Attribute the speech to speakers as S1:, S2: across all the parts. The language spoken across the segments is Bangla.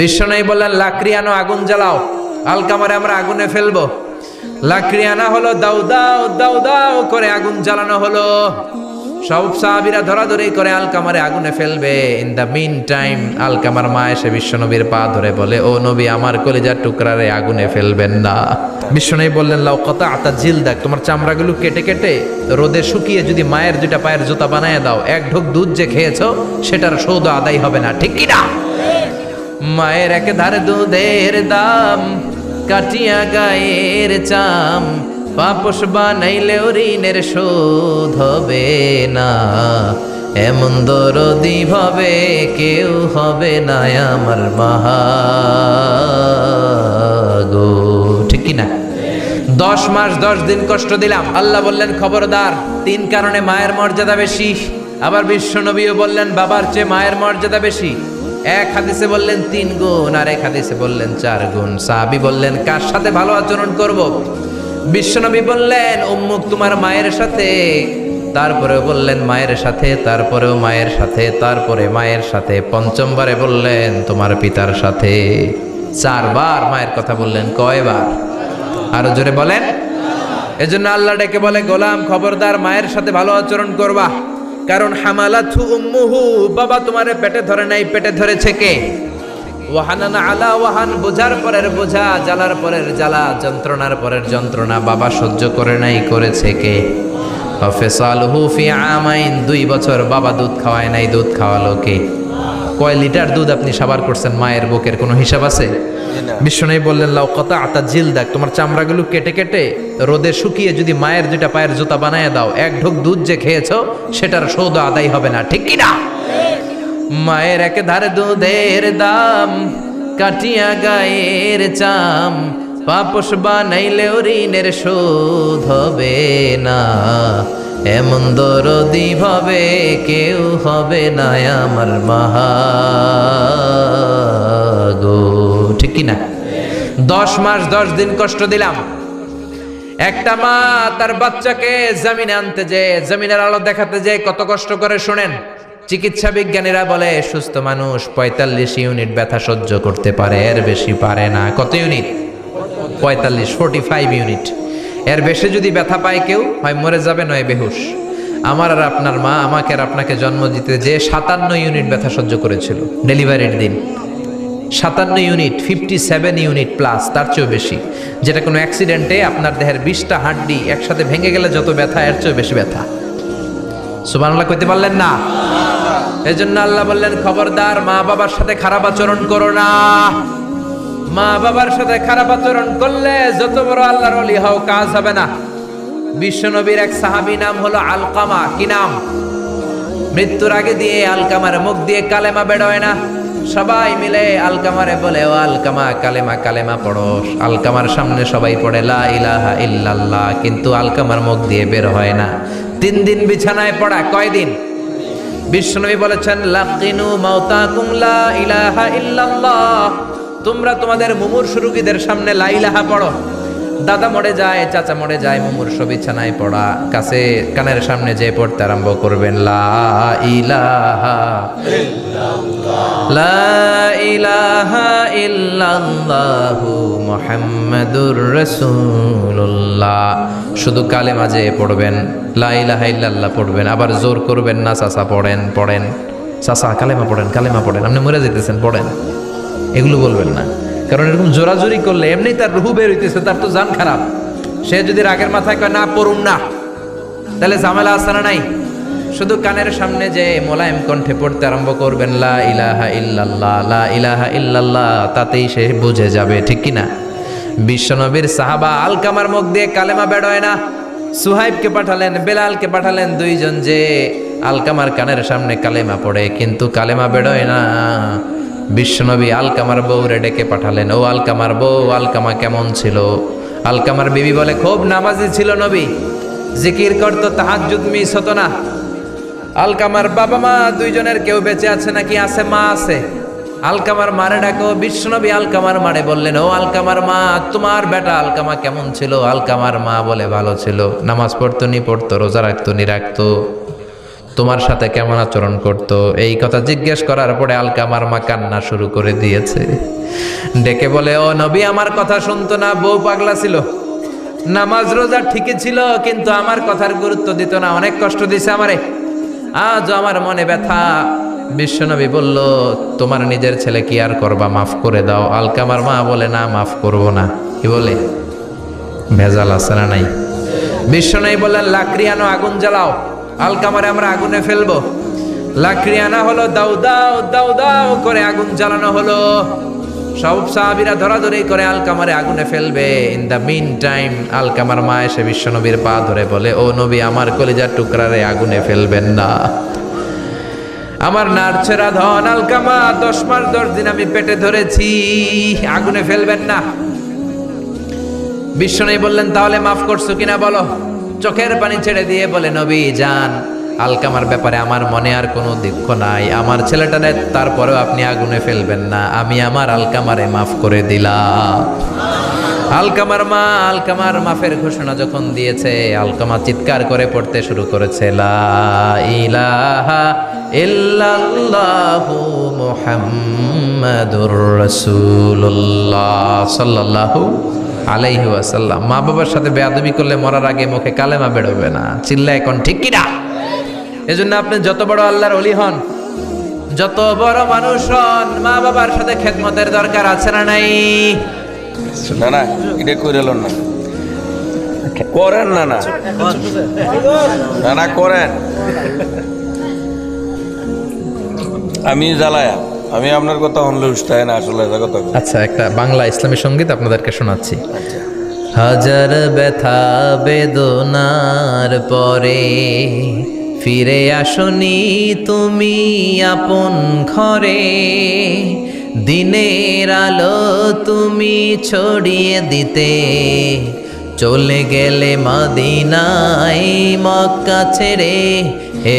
S1: বিশ্বনয়ী বললেন লাকড়ি আনো আগুন জ্বালাও। আলকামারে আমরা আগুনে ফেলব। লাকড়ি আনা হলো দাউ দাও দাউ দাও করে আগুন জ্বালানো হলো। সব সাহাবিরা ধরাধরি করে আলকামারে আগুনে ফেলবে। ইন দ্য মিন টাইম আলকামার মা এসে বিশ্বনবীর পা ধরে বলে, ও নবী, আমার কলিজার টুকরারে আগুনে ফেলবেন না। বিশ্বনবী বললেন লাউ কত আতা জিল দেখ তোমার চামড়াগুলো কেটে কেটে রোদে শুকিয়ে যদি মায়ের দুইটা পায়ের জুতা বানায় দাও, এক ঢোক দুধ যে খেয়েছো, সেটার সৌদ আদায় হবে না, ঠিক কি না মায়ের এক ধারে দুধের দাম, কাটিয়া গায়ের চাম। পাপস বানাইলেও ঋণের শোধ হবে না। এমন দরদি ভাবে কেউ হবে না আমার মাহাগো ঠিক না দশ মাস দশ দিন কষ্ট দিলাম। আল্লাহ বললেন, খবরদার, তিন কারণে মায়ের মর্যাদা বেশি। আবার বিশ্বনবীও বললেন, বাবার চেয়ে মায়ের মর্যাদা বেশি। এক হাদিসে বললেন তিন গুণ, আর এক হাদিসে বললেন চার গুণ। সাহাবি বললেন, কার সাথে ভালো আচরণ করব? বিশ্বনবী বললেন, উম্মুক তোমার মায়ের সাথে। তারপরেও বললেন, মায়ের সাথে। তারপরেও মায়ের সাথে, তারপরে মায়ের সাথে। পঞ্চমবারে বললেন, তোমার পিতার সাথে। চারবার মায়ের কথা বললেন, কয়বার? আরও জোরে বলেন। এজন্য আল্লাহ ডেকে বলে, গোলাম খবরদার, মায়ের সাথে ভালো আচরণ করবা। কারণ হামালাথু উম্মুহু, বাবা তোমারে পেটে ধরে নাই, পেটে ধরেছে কে? ওয়াহানানা আলা ওয়াহান, বোঝার পরের বোঝা, জ্বালার পরের জ্বালা, যন্ত্রণার পরের যন্ত্রণা, বাবা সহ্য করে নাই, করেছে কে? ফেসাল ফি আমাইন, দুই বছর বাবা দুধ খাওয়ায় নাই, দুধ খাওয়ালো কে? কয় লিটার দুধ আপনি সাবার করছেন? মায়ের বুকের কোনো হিসাব আছে? বিশ্বনবী বললেন লাউ কথা আতা জিল দেখ তোমার চামড়াগুলো কেটে কেটে রোদে শুকিয়ে যদি মায়ের দুইটা পায়ের জুতা বানায় দাও এক ঢোক দুধ যে খেয়েছো সেটার সৌদ আদায় হবে না। ঠিক কি না মায়ের এক ধারে দুধের দাম কাটিয়া গায়ের চাম। পাপস বানাইলেও ঋণের শোধ হবে না। এমন দরদি ভাবে কেউ হবে না আমার মাহাগো। ঠিক না দশ মাস, দশ দিন কষ্ট দিলাম। একটা মা তার বাচ্চাকে জমিনে আনতে যে, জমিনের আলো দেখাতে যে কত কষ্ট করে শোনেন। চিকিৎসা বিজ্ঞানীরা বলে, সুস্থ মানুষ পঁয়তাল্লিশ ইউনিট ব্যথা সহ্য করতে পারে, এর বেশি পারে না। কত ইউনিট? পঁয়তাল্লিশ ফোর্টি ফাইভ ইউনিট। এর বেশি যদি ব্যথা পায় কেউ, হয় মরে যাবে নয় বেহুশ। আমার আর আপনার মা আমাকে আর আপনাকে জন্ম দিতে যে সাতান্ন ইউনিট ব্যথা সহ্য করেছিল, ডেলিভারির দিন। সাতান্ন unit fifty seven unit plus তার চেয়েও বেশি। যেটা কোনো অ্যাক্সিডেন্টে আপনার দেহের বিশটা হাড্ডি একসাথে ভেঙে গেলে যত ব্যথা, এর চেয়েও বেশি ব্যথা। সুবানাল্লাহ কইতে পারলেন না? এই জন্য আল্লাহ বললেন, খবরদার মা বাবার সাথে খারাপ আচরণ করো না। মা বাবার সাথে খারাপ আচরণ করলে যত বড় আল্লাহর অলি হও, কাজ হবে না। বিশ্বনবীর এক সাহাবী নাম হলো আলকামা। কি নাম? মৃত্যুর আগে দিয়ে আলকামার মুখ দিয়ে কালেমা বেরোয় না। সবাই মিলে আলকামারে বলে, ও আলকামা, কালেমা কালেমা পড়ো। আলকামার সামনে সবাই পড়ে, লা ইলাহা ইল্লাল্লাহ। কিন্তু আলকামার মুখ দিয়ে বের হয় না। তিন দিন বিছানায় পড়া কয়দিন বিশ্বনবী বলেছেন, লাকিনু মাউতাকুম লা ইলাহা ইল্লাল্লাহ। তোমরা তোমাদের মুমুর রোগীদের সামনে লা ইলাহা পড়ো। দাদা মরে যায়, চাচা মরে যায়, মুমূর্ষ বিছানায় পড়া। কাছে, কানের সামনে যে পড়তে আরম্ভ করবেন, লা ইলাহা লা ইলাহা ইল্লাল্লাহু মুহাম্মাদুর রাসূলুল্লাহ। শুধু কালে মাঝে পড়বেন, লা ইলাহা ইল্লাল্লাহ পড়বেন, আবার জোর করবেন না, চাচা পড়েন পড়েন। চাচা, কালেমা পড়েন কালেমা পড়েন। আপনি মরে যেতেছেন পড়েন। এগুলো বলবেন না। কারণ এরকম জোরাজোরি করলে এমনি তার রুহু বের হইতেছে, তার তো জান খারাপ। সে যদি রাগের মাথায় কয়, না পড়ুন না। তাহলে ঝামেলা আছে না নাই? শুধু কানের সামনে যে মোলায়েম কণ্ঠে পড়তে আরম্ভ করবেন, লা ইলাহা ইল্লাল্লাহ, লা ইলাহা ইল্লাল্লাহ, তাতেই সে বুঝে যাবে, ঠিক কি না? বিশ্বনবীর সাহাবা আলকামার মুখ দিয়ে কালেমা বেড়োয় না। সুহাইবকে পাঠালেন, বেলালকে পাঠালেন দুইজন যে আলকামার কানের সামনে কালেমা পড়ে, কিন্তু কালেমা বেড়োয় না। বিশ্বনবী আলকামার বউরে ডেকে পাঠালেন, ও আলকামার বউ, আলকামা কেমন ছিল? আলকামার বিবি বলে, খুব নামাজি ছিল নবী, জিকির করতো, তাহাজ্জুদ মিস হতো না। আলকামার বাবা মা দুইজনের কেউ বেঁচে আছে নাকি আছে, মা আছে? আলকামার মারে ডাকো, বিশ্বনবী আলকামার মারে বললেন, ও আলকামার মা, তোমার বেটা আলকামা কেমন ছিল? আলকামার মা বলে, ভালো ছিল, নামাজ পড়তো, নি পড়তো, রোজা রাখতো, নি রাখতো। তোমার সাথে কেমন আচরণ করত? এই কথা জিজ্ঞেস করার পরে আলকামার মা কান্না শুরু করে দিয়েছে। ডেকে বলে, ও নবী, আমার কথা শুনতো না, বউ পাগলা ছিল। নামাজ রোজা ঠিকই ছিল, কিন্তু আমার কথার গুরুত্ব দিত না, অনেক কষ্ট দিছে আমারে। আজ আমার মনে ব্যথা। বিশ্বনবী বলল, তোমার নিজের ছেলে কি আর করবা, মাফ করে দাও। আলকামার মা বলে, না, মাফ করব না। কি বলে? ভেজাল আছে না নাই? বিশ্বনবী বললেন, লাকড়ি আনো, আগুন জ্বালাও। আলকামারে আমরা আগুনে ফেলব। লাকড়ি আনা হলো দাউ দাও দাউ দাও করে আগুন জ্বালানো হলো। সব সাহাবিরা ধরাধরি করে আলকামারে আগুনে ফেলবে। ইন দ্য মিন টাইম আলকামার মা এসে বিশ্বনবীর পা ধরে বলে, ও নবী, আমার কলিজার টুকরারে আগুনে ফেলবেন না। আমার নার্ছেরা ধন আলকামা দশ মাস দশ দিন আমি পেটে ধরেছি। আগুনে ফেলবেন না। বিশ্বনবী বললেন, তাহলে মাফ করছ কিনা বলো? চোখের পানি ছেড়ে দিয়ে বলে, নবী, যান। আলকামার ব্যাপারে আমার মনে আর কোনো দুঃখ নাই। আমার ছেলেটা তারপরেও আপনি আগুনে ফেলবেন না। আমি আমার আলকামারে মাফ করে দিলাম। আলকামার মা, আলকামার মাফের ঘোষণা যখন দিয়েছে, আলকামা চিৎকার করে পড়তে শুরু করেছে মুহাম্মাদুর রাসূলুল্লাহ সাল্লাল্লাহু আলাইহি ওয়াসাল্লাম। মা বাবার সাথে বেয়াদবি করলে মরার আগে মুখে কালেমা বেরোবে না। চিল্লা এখন ঠিক কি না এজন্য আপনি যত বড় আল্লাহর অলি হন, যত বড় মানুষ হন, মা বাবার সাথে খেদমতের দরকার আছে না নাই?
S2: না করেন না, করেন। আমি জ্বালায়া। আমি আপনার কথা শুনলে উস্তায় না আসলে কথা
S1: আচ্ছা একটা বাংলা ইসলামী সংগীত আপনাদেরকে শোনাচ্ছি। হাজার ব্যথা বেদনার পরে ফিরে আসনি তুমি আপন ঘরে। দিনের আলো তুমি ছড়িয়ে দিতে চলে গেলে মদিনায় মক্কা ছেড়ে হে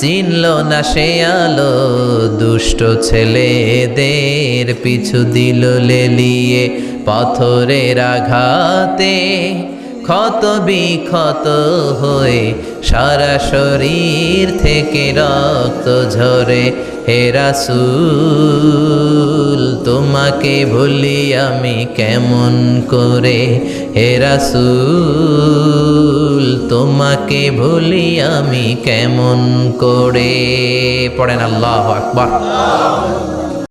S1: চিনল না সে আলো, দুষ্ট ছেলেদের পিছু দিল লেলিয়ে পাথরের আঘাতে। ক্ষত বিক্ষত হয়ে সারা শরীর থেকে রক্ত ঝরে হে রাসূল। তোমাকে ভুলি আমি কেমন করে? হেরাসুল তোমাকে ভুলি আমি কেমন করে? পড়েন আল্লাহ আকবার।